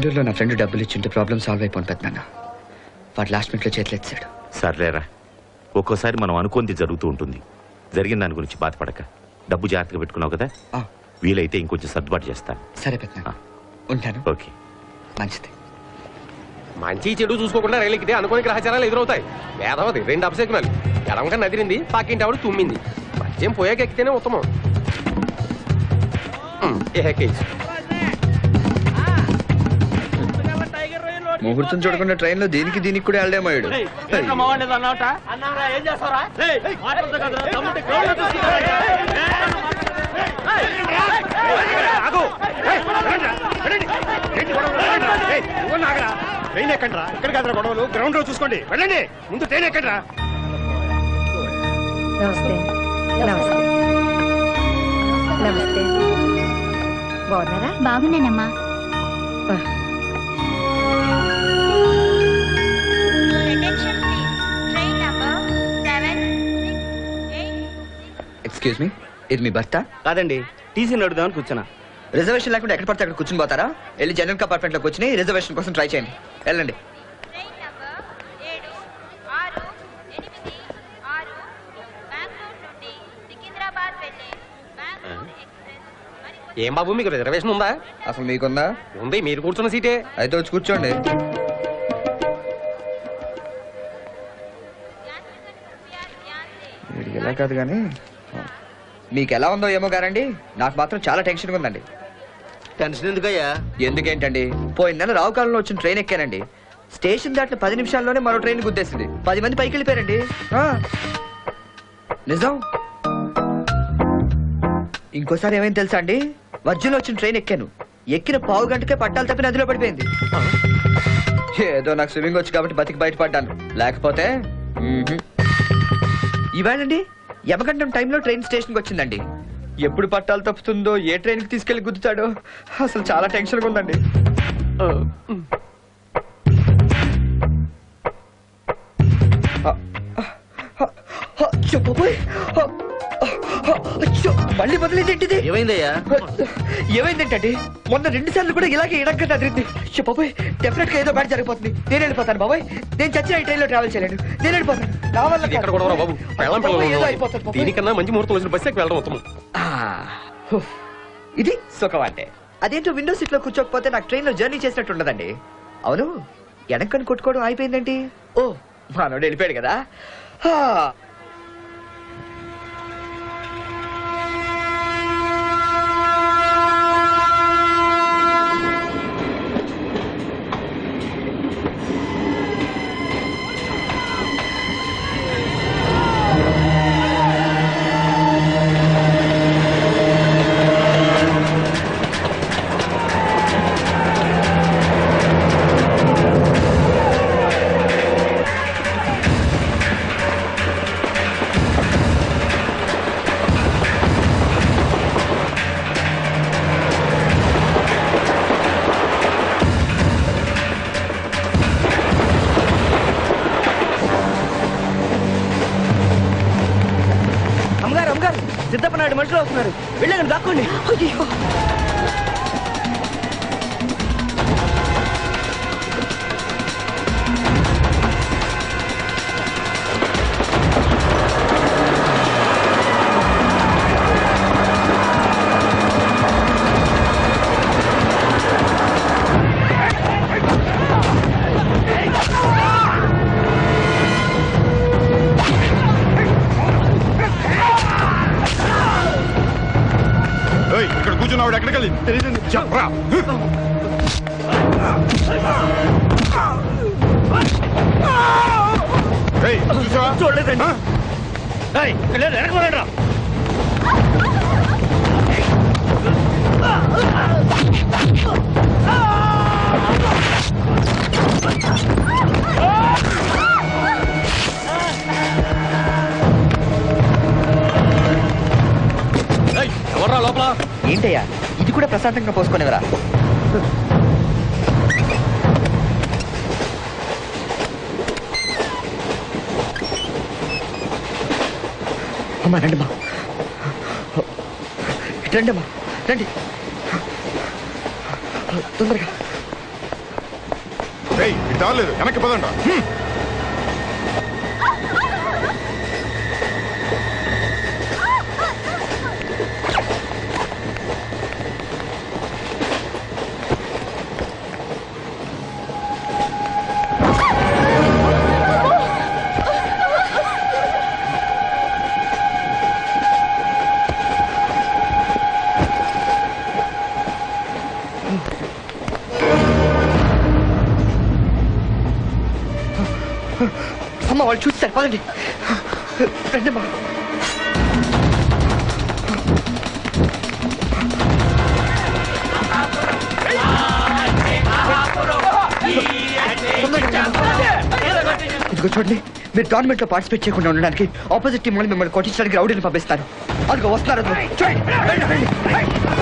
బెంగళూరులో నా ఫ్రెండ్ డబ్బులు ఇచ్చింటే ప్రాబ్లం సాల్వ్ అయిపోను పెద్దనాన్న వాడు లాస్ట్ మినిట్లో చేతులు ఎత్తాడు సర్లేరా. ఒక్కోసారి మనం అనుకుంది జరుగుతూ ఉంటుంది. జరిగిన దాని గురించి బాధపడక. డబ్బు జాగ్రత్తగా పెట్టుకున్నావు కదా? ఆ, వీలైతే ఇంకొంచెం సర్దుబాటు చేస్తాను. సరే పెద్దనాన్న ఉంటాను. ఓకే. మంచిది. మంచి చెడు చూసుకోకుండా రైలు ఎక్కితే అనుకోని గ్రహచారాలు ఎదురవుతాయి. వేదవది రెండు అపశకునాలు. ఎడమక నదిరింది పక్కింటి ఆవిడ తుమ్మింది. మద్యం పోయాక ఎక్కితేనే ఉత్తమం. ఉమ్, ఏ కేసు. ముహూర్తం చూడకుండా ట్రైన్లో దీనికి దీనికి కూడా వెళ్ళడేమయ్యాడు ట్రైన్ ఎక్కండ్రా. ఎక్కడ కాదురా గొడవలు? గ్రౌండ్లో చూసుకోండి. వెళ్ళండి. ముందు ట్రైన్ ఎక్కండ్రా. నమస్తే. నమస్తే. నమస్తే. బాగున్నారా? బాగున్నానమ్మా. ఎక్స్క్యూజ్ మీ ఇది మీ భర్త కాదండి టీసీ నడుదామని కూర్చున్నా. రిజర్వేషన్ లేకుండా ఎక్కడ పడితే అక్కడ కూర్చుని పోతారా? వెళ్ళి జనరల్ కంపార్ట్మెంట్లోకి వచ్చి రిజర్వేషన్ కోసం ట్రై చేయండి. వెళ్ళండి. ఏం బాబు మీకు రిజర్వేషన్ ఉందా? అసలు మీకుందా? ఉంది మీరు కూర్చున్న సీటే. అయితే వచ్చి కూర్చోండి. ఎలా కాదు కానీ మీకు ఎలా ఉందో ఏమో గారండి? నాకు మాత్రం చాలా టెన్షన్గా ఉందండి. టెన్షన్ ఎందుకయ్యా? ఎందుకేంటండి? పోయిన నెల రావు కాలంలో వచ్చిన ట్రైన్ ఎక్కానండి. స్టేషన్ దాటిన పది నిమిషాల్లోనే మరో ట్రైన్ గుద్దేసింది. పది మంది పైకి వెళ్ళిపోయారండి. నిజం? ఇంకోసారి ఏమైంది తెలుసా అండి? మధ్యలో వచ్చిన ట్రైన్ ఎక్కాను. ఎక్కిన పావు గంటకే పట్టాలు తప్పి నదిలో పడిపోయింది. ఏదో నాకు స్విమ్మింగ్ వచ్చి కాబట్టి బతికి బయటపడ్డాను. లేకపోతే? మ్మ్హ్. యమగండం టైంలో ట్రైన్ స్టేషన్కి వచ్చిందండి ఎప్పుడు పట్టాలు తప్పుతుందో ఏ ట్రైన్కి తీసుకెళ్ళి గుద్దుతాడో అసలు చాలా టెన్షన్గా ఉందండి చెప్పబోయ్. అచ్చో, మళ్ళీ మొదలైందేంటిది? ఏమైందయ్యా? ఏమైందేంటండి మొన్న రెండు సార్లు కూడా ఇలాగే ఇడక్క అదిరింది. బాబాయ్ డెఫినెట్గా ఏదో బ్యాడ్ జరిగిపోతుంది. నేను వెళ్ళిపోతాను బాబాయ్. నేను చచ్చిన ఈ ట్రైన్లో ట్రావెల్ చేయలేను. నేను వెళ్ళిపోతాను. నా వల్ల ఇది ఎక్కడ కాదు. కూడా బాబు? పెళ్ళం బాబాయ్, ఏదో పిల్లలు అయిపోతుంది బాబాయ్. దీనికన్నా మంచి ముహూర్తం వచ్చిన బస్సు ఎక్కి వెళ్ళడం ఉత్తమం. ఆ, హుఫ్. ఇది? సుఖం అంటే అదేంటో విండో సీట్లో కూర్చోకపోతే నాకు ట్రైన్లో జర్నీ చేసినట్టు ఉండదండి. అవును? వెనక్కని కొట్టుకోవడం అయిపోయిందేంటి ఓ మనోడు వెళ్ళిపోయాడు కదా. హా. సిద్ధప్ప నాయుడు మనుషులు దాక్కోండి కూర్చున్నాడు ఎక్కడికి వెళ్ళి? తెలియదు చెప్పరా? చూడలేదండి. ఆ? ఏయ్, ఏంటయ్యా? ఇది కూడా ప్రశాంతంగా పోసుకునేవరా? అమ్మా రండి. అమ్మా రండి అమ్మా రండి తొందరగా వెనక్కి పదండి హ్మ్. అమ్మ వాళ్ళు చూస్తారు పదండి రండి అమ్మా ఇదిగో చూడండి మీరు టోర్నమెంట్ లో పార్టిసిపేట్ చేయకుండా ఉండడానికి ఆపోజిట్ టీం వాళ్ళు మిమ్మల్ని కొట్టించడానికి రౌడీని పంపిస్తారు అదిగో వస్తున్నారు అదిగో. చూడండి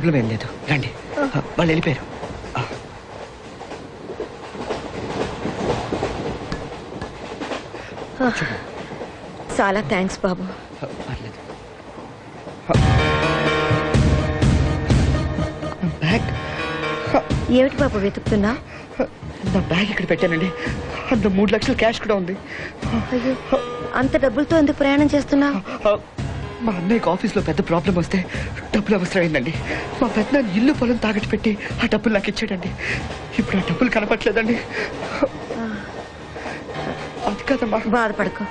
ప్రాబ్లం ఏం లేదు. రండి. వాళ్ళు వెళ్ళిపోయారు. చాలా థ్యాంక్స్ బాబు. పర్లేదు. బ్యాగ్. ఏమిటి బాబు వెతుకుతున్నా? నా బ్యాగ్ ఇక్కడ పెట్టానండి. అందులో మూడు లక్షల క్యాష్ కూడా ఉంది. అయ్యో అంత డబ్బులతో ఎందుకు ప్రయాణం చేస్తున్నా? మా అన్నయ్యకి ఆఫీస్లో పెద్ద ప్రాబ్లం వస్తే డబ్బులు అవసరమైందండి. మా పెద్ద ఇల్లు పొలం తాకట్టు పెట్టి ఆ డబ్బులు నాకు ఇచ్చాడండి. ఇప్పుడు ఆ డబ్బులు కనపట్లేదండి అది కదమ్మా. బాధపడకు.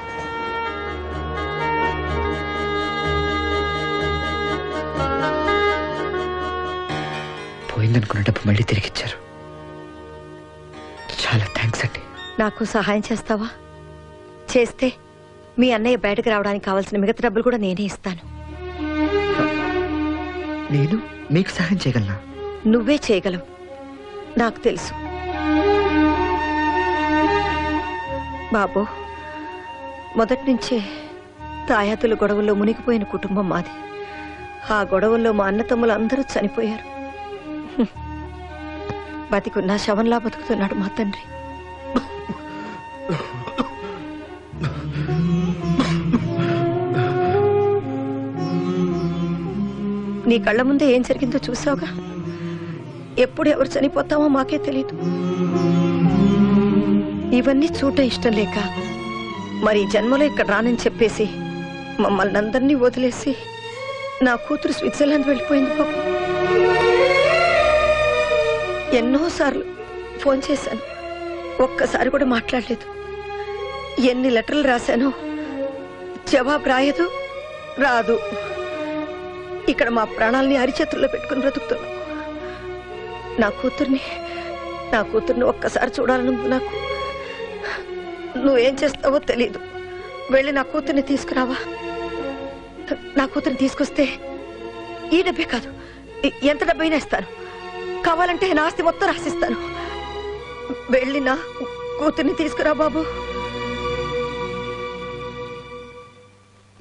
పోయిందనుకున్న డబ్బు మళ్ళీ తిరిగి ఇచ్చారు చాలా థ్యాంక్స్ అండి. నాకు సహాయం చేస్తావా? చేస్తే మీ అన్నయ్య బయటకు రావడానికి కావాల్సిన మిగతా డబ్బులు కూడా నేనే ఇస్తాను. నేను మీకు సహాయం చేయగలనా? నువ్వే చేయగలవు. నాకు తెలుసు. బాబు మొదటి నుంచే తాయాతుల గొడవల్లో మునిగిపోయిన కుటుంబం మాది. ఆ గొడవల్లో మా అన్నతమ్ములు అందరూ చనిపోయారు. బతికున్నా శవంలా బతుకుతున్నాడు మా తండ్రి. నీ కళ్ళ ముందే ఏం జరిగిందో చూసావుగా? ఎప్పుడు ఎవరు చనిపోతామో మాకే తెలియదు ఇవన్నీ చూడటం ఇష్టం లేక మరి జన్మలో ఇక్కడ రానని చెప్పేసి మమ్మల్ని అందరినీ వదిలేసి నా కూతురు స్విట్జర్లాండ్ వెళ్ళిపోయింది పాప. ఎన్నోసార్లు ఫోన్ చేశాను. ఒక్కసారి కూడా మాట్లాడలేదు. ఎన్ని లెటర్లు రాశానో జవాబు రాయదు రాదు. ఇక్కడ మా ప్రాణాలని అరిచేతుల్లో పెట్టుకుని బ్రతుకుతున్నాం. నా కూతుర్ని నా కూతుర్ని ఒక్కసారి చూడాలని ఉంది నాకు. నువ్వేం చేస్తావో తెలీదు. వెళ్ళి నా కూతుర్ని తీసుకురావా? నా కూతుర్ని తీసుకొస్తే ఈ డబ్బే కాదు ఎంత డబ్బైనా ఇస్తాను. కావాలంటే నా ఆస్తి మొత్తం రాసిస్తాను. వెళ్ళి నా కూతుర్ని తీసుకురా బాబు.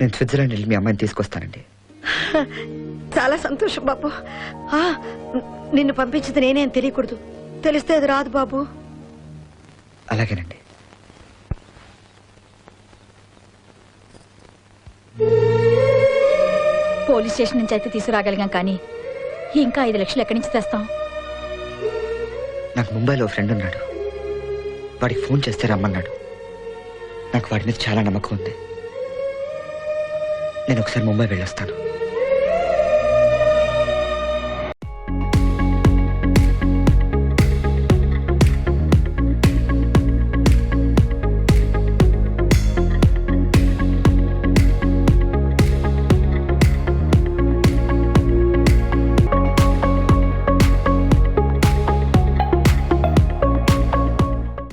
నేను స్విట్జర్లాండ్ వెళ్ళి మీ అమ్మాయిని తీసుకొస్తానండి. చాలా సంతోషం బాబు. ఆ, నిన్ను పంపించింది నేనే అని తెలియకూడదు. తెలిస్తే అది రాదు బాబు. అలాగేనండి. పోలీస్ స్టేషన్ నుంచి అయితే తీసుకురాగలిగాం కానీ ఇంకా ఐదు లక్షలు ఎక్కడి నుంచి తెస్తాం? నాకు ముంబైలో ఓ ఫ్రెండ్ ఉన్నాడు. వాడికి ఫోన్ చేస్తే రమ్మన్నాడు. నాకు వాడి మీద చాలా నమ్మకం ఉంది. నేను ఒకసారి ముంబై వెళ్ళొస్తాను.